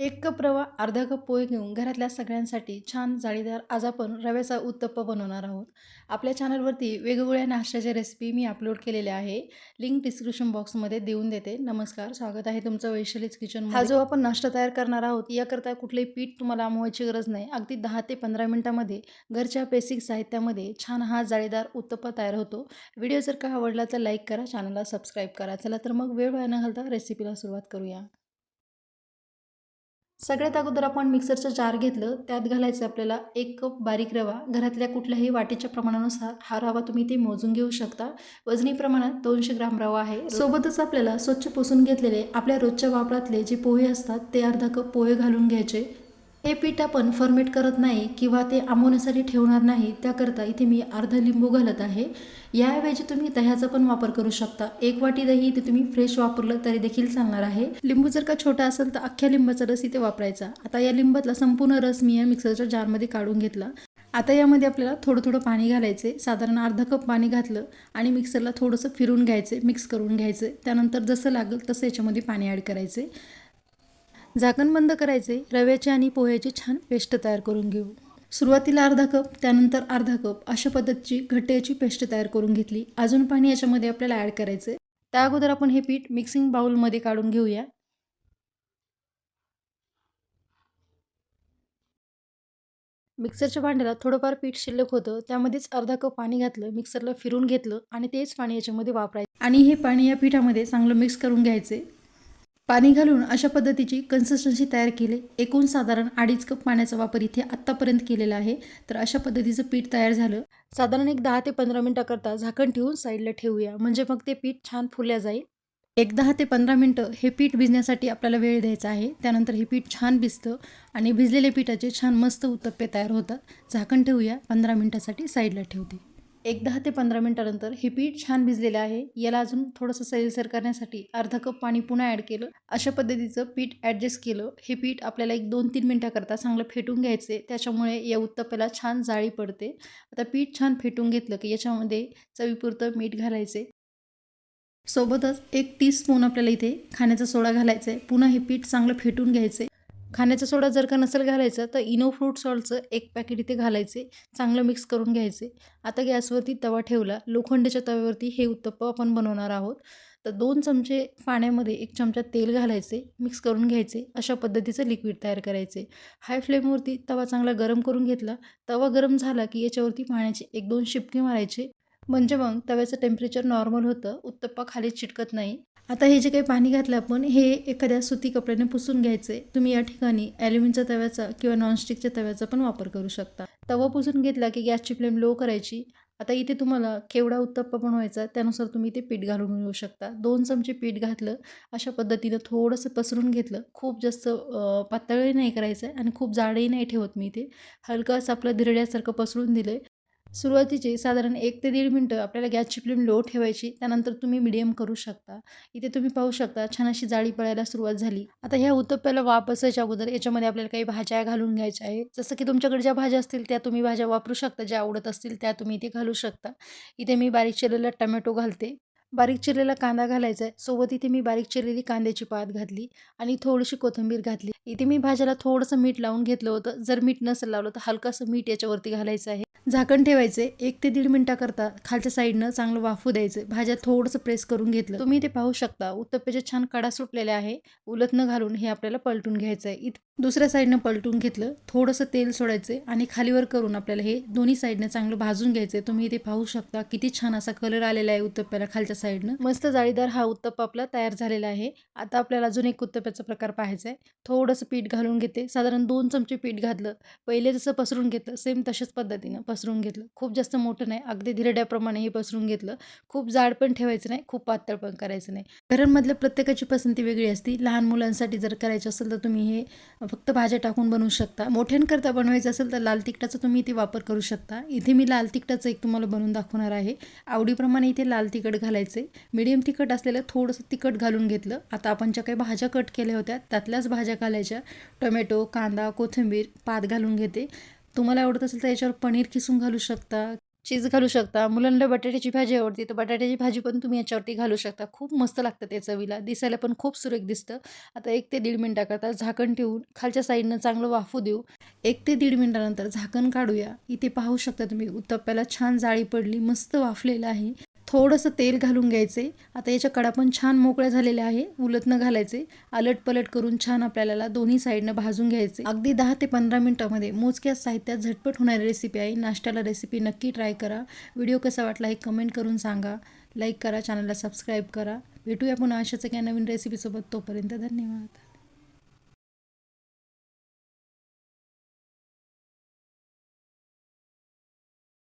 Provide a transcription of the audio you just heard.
एक कप रवा अर्धा कप पोहे घेऊन घरातल्या सगळ्यांसाठी छान जाळीदार आज आपण रव्याचा उत्तप्पा बनवणार आहोत. आपल्या चॅनलवरती वेगवेगळ्या नाश्त्याच्या रेसिपी मी अपलोड केलेल्या आहे. लिंक डिस्क्रिप्शन बॉक्समध्ये देऊन देते. नमस्कार स्वागत आहे तुमचं वैशालीच किचन हा जो आपण नाश्ता तयार करणार आहोत याकरता कुठलंही पीठ तुम्हाला आमवायची गरज नाही. अगदी दहा ते पंधरा मिनटामध्ये घरच्या बेसिक साहित्यामध्ये छान हा जाळीदार उत्तप्पा तयार होतो. व्हिडिओ जर का आवडला तर लाईक करा चॅनलला सबस्क्राईब करा. चला तर मग वेळ वाया न घालता रेसिपीला सुरुवात करूया. सगळ्यात अगोदर आपण मिक्सरचं जार घेतलं त्यात घालायचं आपल्याला एक कप बारीक रवा. घरातल्या कुठल्याही वाटीच्या प्रमाणानुसार हा रवा तुम्ही ते मोजून घेऊ शकता. वजनी प्रमाणात दोनशे ग्राम रवा आहे. सोबतच आपल्याला स्वच्छ पुसून घेतलेले आपल्या रोजच्या वापरातले जे पोहे असतात ते अर्धा कप पोहे घालून घ्यायचे. हे पीठ आपण फर्मेट करत नाही किंवा ते आंबवण्यासाठी ठेवणार नाही त्याकरता इथे मी अर्ध लिंबू घालत आहे. याऐवजी तुम्ही दह्याचा पण वापर करू शकता. एक वाटी दही इथे तुम्ही फ्रेश वापरलं तरी देखील चालणार आहे. लिंबू जर का छोटा असेल तर अख्ख्या लिंबाचा रस इथे वापरायचा. आता या लिंबातला संपूर्ण रस मी या मिक्सरच्या जारमध्ये काढून घेतला. आता यामध्ये आपल्याला थोडं थोडं पाणी घालायचे. साधारण अर्धा कप पाणी घातलं आणि मिक्सरला थोडंसं फिरून घ्यायचे मिक्स करून घ्यायचं. त्यानंतर जसं लागेल तसं याच्यामध्ये पाणी ॲड करायचे. झाकण बंद करायचे रव्याची आणि पोह्याची छान पेस्ट तयार करून घेऊ. सुरुवातीला अर्धा कप त्यानंतर अर्धा कप अशा पद्धतीची घट्ट्याची पेस्ट तयार करून घेतली. अजून पाणी याच्यामध्ये आपल्याला ॲड करायचं. त्या अगोदर आपण हे पीठ मिक्सिंग बाउलमध्ये काढून घेऊया. मिक्सरच्या भांड्याला थोडंफार पीठ शिल्लक होतं. त्यामध्येच अर्धा कप पाणी घातलं मिक्सरला फिरून घेतलं आणि तेच पाणी याच्यामध्ये वापरायचं. आणि हे पाणी या पिठामध्ये चांगलं मिक्स करून घ्यायचे. पाणी घालून अशा पद्धतीची कन्सिस्टन्सी तयार केली. एकूण साधारण अडीच कप पाण्याचा वापर इथे आत्तापर्यंत केलेला आहे. तर अशा पद्धतीचं पीठ तयार झालं. साधारण एक दहा ते पंधरा मिनटाकरता झाकण ठेवून साईडला ठेवूया. म्हणजे मग ते पीठ छान फुल्या जाईल. एक दहा ते पंधरा मिनटं हे पीठ भिजण्यासाठी आपल्याला वेळ द्यायचा आहे. त्यानंतर हे पीठ छान भिजतं आणि भिजलेले पिठाचे छान मस्त उत्तप्पे तयार होतात. झाकण ठेवूया. पंधरा मिनटासाठी साईडला ठेवते. एक दहा ते पंधरा मिनटानंतर हे पीठ छान भिजलेलं आहे. याला अजून थोडंसं सैलसर करण्यासाठी अर्धा कप पाणी पुन्हा ॲड केलं. अशा पद्धतीचं पीठ ॲडजस्ट केलं. हे पीठ आपल्याला एक दोन तीन मिनटाकरता चांगलं फेटून घ्यायचे. त्याच्यामुळे या उत्तप्याला छान जाळी पडते. आता पीठ छान फेटून घेतलं की याच्यामध्ये चवीपुरतं मीठ घालायचे. सोबतच एक टीस्पून आपल्याला इथे खाण्याचा सोडा घालायचा आहे. पुन्हा हे पीठ चांगलं फेटून घ्यायचे. खाण्याचा सोडा जर का नसेल घालायचा तर इनो फ्रूट सॉल्टचं एक पॅकेट इथे घालायचे चांगलं मिक्स करून घ्यायचे. आता गॅसवरती तवा ठेवला. लोखंडाच्या तव्यावरती हे उत्तप्पा आपण बनवणार आहोत. तर दोन चमचे पाण्यामध्ये एक चमचा तेल घालायचे मिक्स करून घ्यायचे अशा पद्धतीचं लिक्विड तयार करायचे. हाय फ्लेमवरती तवा चांगला गरम करून घेतला. तवा गरम झाला की याच्यावरती पाण्याचे एक दोन शिपके मारायचे. म्हणजे मग तव्याचं टेम्परेचर नॉर्मल होतं उत्तप्पा खाली चिटकत नाही. आता हे जे काही पाणी घातलं आपण हे एखाद्या सुती कपड्याने पुसून घ्यायचे. तुम्ही या ठिकाणी ॲल्युमिनच्या तव्याचा किंवा नॉनस्टिकच्या तव्याचा पण वापर करू शकता. तवा पुसून घेतला की गॅसची फ्लेम लो करायची. आता इथे तुम्हाला केवढा उत्तप्पा बनवायचा त्यानुसार तुम्ही ते पीठ घालून घेऊ शकता. दोन चमचे पीठ घातलं अशा पद्धतीनं थोडंसं पसरून घेतलं. खूप जास्त पातळही नाही करायचं आहे आणि खूप जाडही नाही ठेवत मी इथे. हलकं असं आपलं धिरड्यासारखं पसरून दिलं आहे सुरुवातीचे साधारण एक ते दीड मिनटं आपल्याला गॅसची फ्लेम लो ठेवायची त्यानंतर तुम्ही मिडियम करू शकता. इथे तुम्ही पाहू शकता छान अशी जाळी पडायला सुरुवात झाली. आता ह्या उत्तप्प्याला वाप असायच्या अगोदर याच्यामध्ये आपल्याला काही भाज्या घालून घ्यायच्या आहे जसं की तुमच्याकडे ज्या भाज्या असतील त्या तुम्ही भाज्या वापरू शकता. ज्या आवडत असतील त्या तुम्ही इथे घालू शकता. इथे मी बारीक चिरलेला टमॅटो घालते. बारीक चिरलेला कांदा घालायचा आहे. सोबत इथे मी बारीक चिरलेली कांद्याची पात घातली आणि थोडीशी कोथिंबीर घातली. इथे मी भाज्याला थोडंसं मीठ लावून घेतलं होतं. जर मीठ नसेल लावलं तर हलकंसं मीठ याच्यावरती घालायचं आहे. झाकण ठेवायचे एक ते दीड मिनटाकरता खालच्या साईडनं चांगलं वाफू द्यायचं. भाज्या थोडंसं प्रेस करून घेतलं. तुम्ही ते पाहू शकता. उत्तप्पेच्या छान कडा सुटलेल्या आहे. उलत न घालून हे आपल्याला पलटून घ्यायचं आहे इत दुसऱ्या साईडनं पलटून घेतलं थोडंसं तेल सोडायचे आणि खालीवर करून आपल्याला हे दोन्ही साईडनं चांगलं भाजून घ्यायचं. तुम्ही इथे पाहू शकता किती छान असा कलर आलेला आहे उत्तप्प्याला खालच्या साईडनं. मस्त जाळीदार हा उत्तप्पा आपला तयार झालेला आहे. आता आपल्याला अजून एक उत्तप्प्याचा प्रकार पाहायचा आहे. थोडंसं पीठ घालून घेते. साधारण दोन चमचे पीठ घातलं. पहिले जसं पसरून घेतलं सेम तशाच पद्धतीनं पसरून घेतलं. खूप जास्त मोठं नाही अगदी धिरड्याप्रमाणे हे पसरून घेतलं. खूप जाड पण ठेवायचं नाही खूप पातळ पण करायचं नाही. घरांमधल्या प्रत्येकाची पसंती वेगळी असती. लहान मुलांसाठी जर करायचं असेल तर तुम्ही हे फक्त भाज्या टाकून बनवू शकता. मोठ्यांकरता बनवायचं असेल तर लाल तिखटाचा तुम्ही इथे वापर करू शकता. इथे मी लाल तिखटाचं एक तुम्हाला बनवून दाखवणार आहे. आवडीप्रमाणे इथे लाल तिखट घालायचे. मिडियम तिखट असलेलं थोडंसं तिखट घालून घेतलं. आता आपण ज्या काही भाज्या कट केल्या होत्या त्यातल्याच भाज्या घालायच्या. टोमॅटो कांदा कोथिंबीर पात घालून घेते. तुम्हाला आवडत असेल तर याच्यावर पनीर किसून घालू शकता चीज घालू शकता. मुलांना बटाट्याची भाजी आवडते तर बटाट्याची भाजी पण तुम्ही याच्यावरती घालू शकता. खूप मस्त लागतं त्या चवीला. दिसायला पण खूप सुरेख दिसतं. आता एक ते दीड मिनटाकरता झाकण ठेवून खालच्या साईडनं चांगलं वाफू देऊ. एक ते दीड मिनटानंतर झाकण काढूया. इथे पाहू शकता तुम्ही उत्तप्प्याला छान जाळी पडली मस्त वाफलेलं आहे. थोडंसं तेल घालून घ्यायचे. आता याच्या कडा पण छान मोकळ्या झालेल्या आहे. उलटनं घालायचे. अलट पलट करून छान आपल्याला दोन्ही साईडनं भाजून घ्यायचे. अगदी दहा ते पंधरा मिनिटामध्ये मोजक्या साहित्यात झटपट होणारी रेसिपी आहे. नाश्त्याला रेसिपी नक्की ट्राय करा. व्हिडिओ कसा वाटला हे कमेंट करून सांगा. लाईक करा चॅनलला सबस्क्राईब करा. भेटूया पुन्हा अशाच एका नवीन रेसिपीसोबत तोपर्यंत धन्यवाद.